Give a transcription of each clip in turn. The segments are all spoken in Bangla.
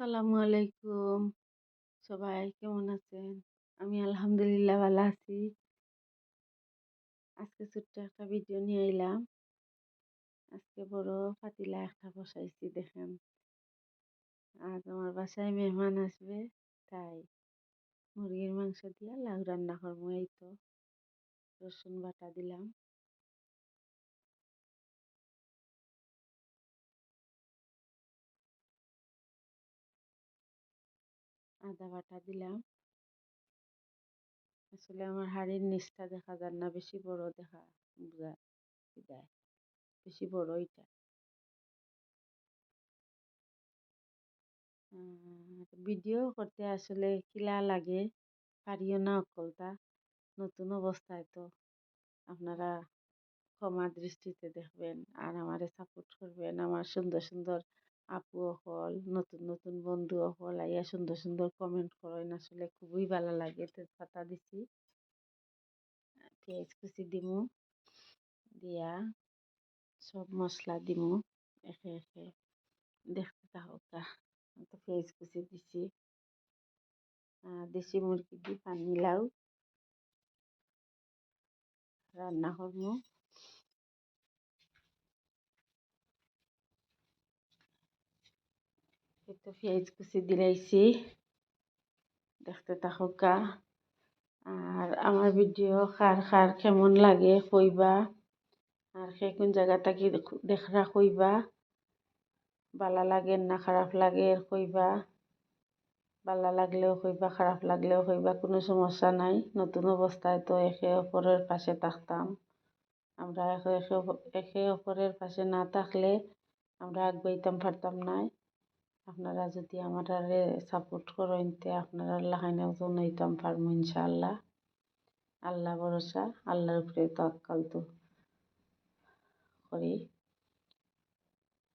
আসসালামু আলাইকুম। সবাই কেমন আছেন? আমি আলহামদুলিল্লাহ ভালো আছি। আজকে ছোট্ট একটা ভিডিও নিয়ে এলাম। আজকে বড় পাতিলা একটা বসাইছি, দেখেন। আর আমার বাসায় মেহমান আসবে, তাই মুরগির মাংস দিয়ে লাউ রান্না করব, এই তো। রসুন বাটা দিলাম। আদা বাটা দিলাম। আসলে আমার হাড়ির নিচটা দেখা যায় না, বেশি বড় দেখা যায়, বেশি বড় এটা ভিডিও করতে আসলে কিলা লাগে, পারিও না অকলতা, নতুন অবস্থায় তো আপনারা ক্ষমা দৃষ্টিতে দেখবেন আর আমারে সাপোর্ট করবেন, আমার সুন্দর সুন্দর আপু অকল নতুন নতুন বন্ধু হল, আইয়া সুন্দর সুন্দর কমেন্ট করেন, আসলে খুবই ভালো লাগে তেজপাতা দিছি। পেঁয়াজ কুচি দিমু, দিয়া সব মশলা দিমু, একে একে, দেখতে থাকা তো পেঁয়াজ কুচি দিছি। দেশি মুরগি দিয়ে পানি লাউ, রান্না করব একটু পেঁয়াজ কুচি দিলাইছি দেখতে থাকা আর আমার ভিডিও কার কার কেমন লাগে কইবা আর সে কোন জায়গা থাকি দেখরা কইবা ভালো লাগে না খারাপ লাগে কইবা ভালো লাগলেও কইবা খারাপ লাগলেও কইবা কোনো সমস্যা নাই নতুন অবস্থায় তো একে অপরের পাশে থাকতাম আমরা একে একে অপরের পাশে না থাকলে আমরা আগবাইতাম পারতাম নাই আপনারা যদি আমার সাপোর্ট করেন তে আপনারা লাগাইনাও জনাইতাম পারব ইনশাআল্লাহ। আল্লাহ ভরসা, আল্লাহর উপরে তক্কাল তো করি।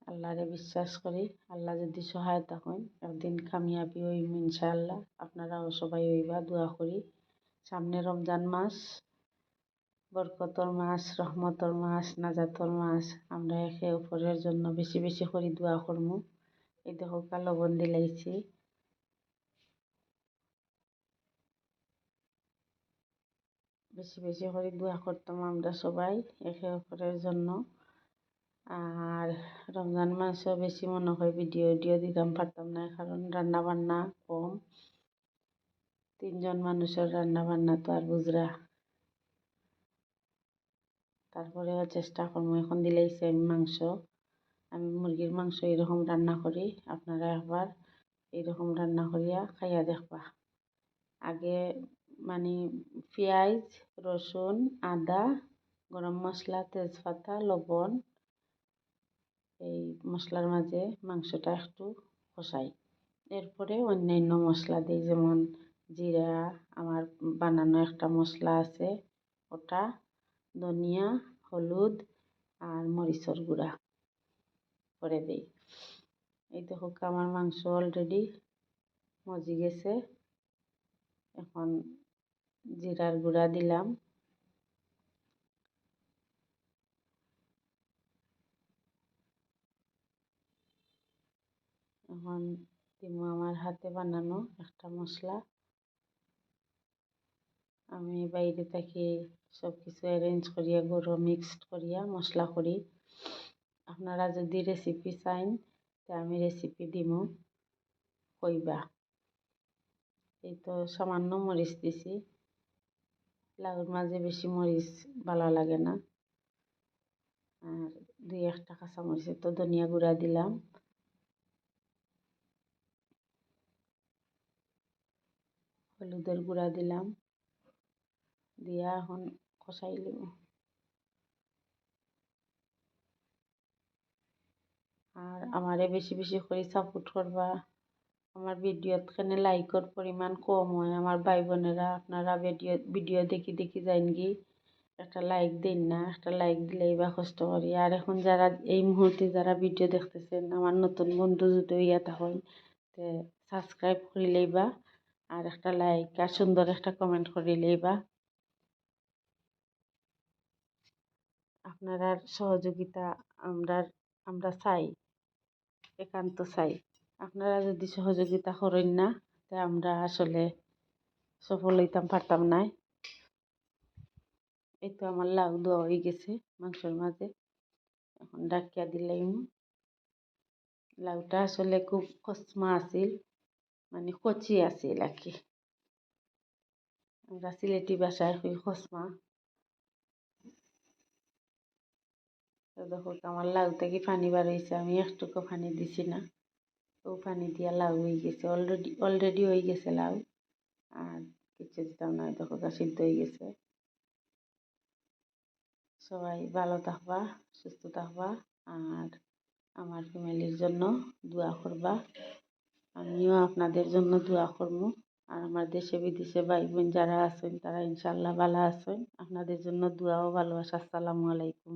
আল্লাহরে বিশ্বাস করি, আল্লাহ যদি সহায়তা করেন, একদিন কামিয়াবি হইম ইনশাআল্লাহ। আপনারাও সবাই হইবা দোয়া করি। সামনে রমজান মাস, বরকতর মাস, রহমতর মাস, নাজাতর মাস, আমরা একে অপরের জন্য বেশি বেশি করে দোয়া করব এই দেখো লবণ দিলাইছি বেশি বেশি করে দোয়া করতাম আমরা সবাই একে অপরের জন্য। আর রমজান মাসও বেশি মনে হয় ভিডিও ভিডিও দিতাম, পারতাম না, কারণ রান্না বান্না কম। তিনজন মানুষের রান্না বান্না তো আর বুঝরা। তারপরেও চেষ্টা করব, এখন দিলেইছে আমি মাংস। আমি মুরগির মাংস এরকম রান্না করি, আপনারা একবার এরকম রান্না করিয়া খাইয়া দেখবা। আগে মানে পেঁয়াজ, রসুন, আদা, গরম মশলা, তেজপাতা, লবণ, এই মশলার মাঝে মাংসটা একটু কষাই। এরপরে অন্যান্য মশলা দিই, যেমন জিরা, আমার বানানো একটা মশলা আছে, ওটা, ধনিয়া, হলুদ আর মরিচর গুঁড়া। করে দিই। এই দেখো আমার মাংস অলরেডি মজি গেছে। এখন জিরার গুঁড়া দিলাম। এখন দিব আমার হাতে বানানো একটা মশলা। আমি বাইরে থেকে সব কিছু অ্যারেঞ্জ করিয়া, গুঁড়ো মিক্সড করিয়া মশলা করি। আপনারা যদি রেসিপি চাইন, তা আমি রেসিপি দিমু। কইবা? এই তো সামান্য মরিচ দিছি। লাউর মাঝে বেশি মরিচ ভালো লাগে না। আর দুই একটা কাঁচামরিচের তো ধনিয়া গুঁড়া দিলাম। হলুদের গুঁড়া দিলাম। দিয়া এখন কষাই লিব আর আমারে বেশি বেশি করে সাপোর্ট করবা। আমার ভিডিওত খানে লাইকর পরিমাণ কম হয়। আমার ভাই বোনেরা আপনারা ভিডিও ভিডিও দেখি দেখি যাইন কি একটা লাইক দিন না, একটা লাইক দিলেই বা কষ্ট করি। আর এখন যারা এই মুহূর্তে যারা ভিডিও দেখতেছেন, আমার নতুন বন্ধু যদি ইয়া তখন তে সাবস্ক্রাইব করিলেই বা আর একটা লাইক আর সুন্দর একটা কমেন্ট করিলেই বা আপনারা সহযোগিতা আমরা আমরা চাই। একান্ত চাই। আপনারা যদি সহযোগিতা করেন না, তা আমরা আসলে সফল হইতাম, পারতাম না এই তো আমার লাউ দেওয়া হয়ে গেছে মাংসের মাঝে। এখন ডাকিয়া দিলাম লাউটা আসলে খুব খসমা আছিল মানে কচি আছিল আর কি। আমরা সিলেটি ভাষায় কই খসমা। তো দেখো আমার লাউ থেকে পানি বার হয়েছে আমি একটুকু পানি দিছি না। তো পানি দিয়া লাউ হয়ে গেছে। অলরেডি অলরেডি হয়ে গেছে লাউ। আর কিছু দিতাম না, দেখো সিদ্ধ হয়ে গেছে। সবাই ভালো থাকবা, সুস্থ থাকবা, আর আমার ফ্যামিলির জন্য দোয়া করবা। আমিও আপনাদের জন্য দোয়া করব আর আমার দেশে বিদেশে ভাই বোন যারা আছেন, তারা ইনশাল্লাহ ভালো আছেন। আপনাদের জন্য দোয়া ও ভালোবাসা। আসসালামু আলাইকুম।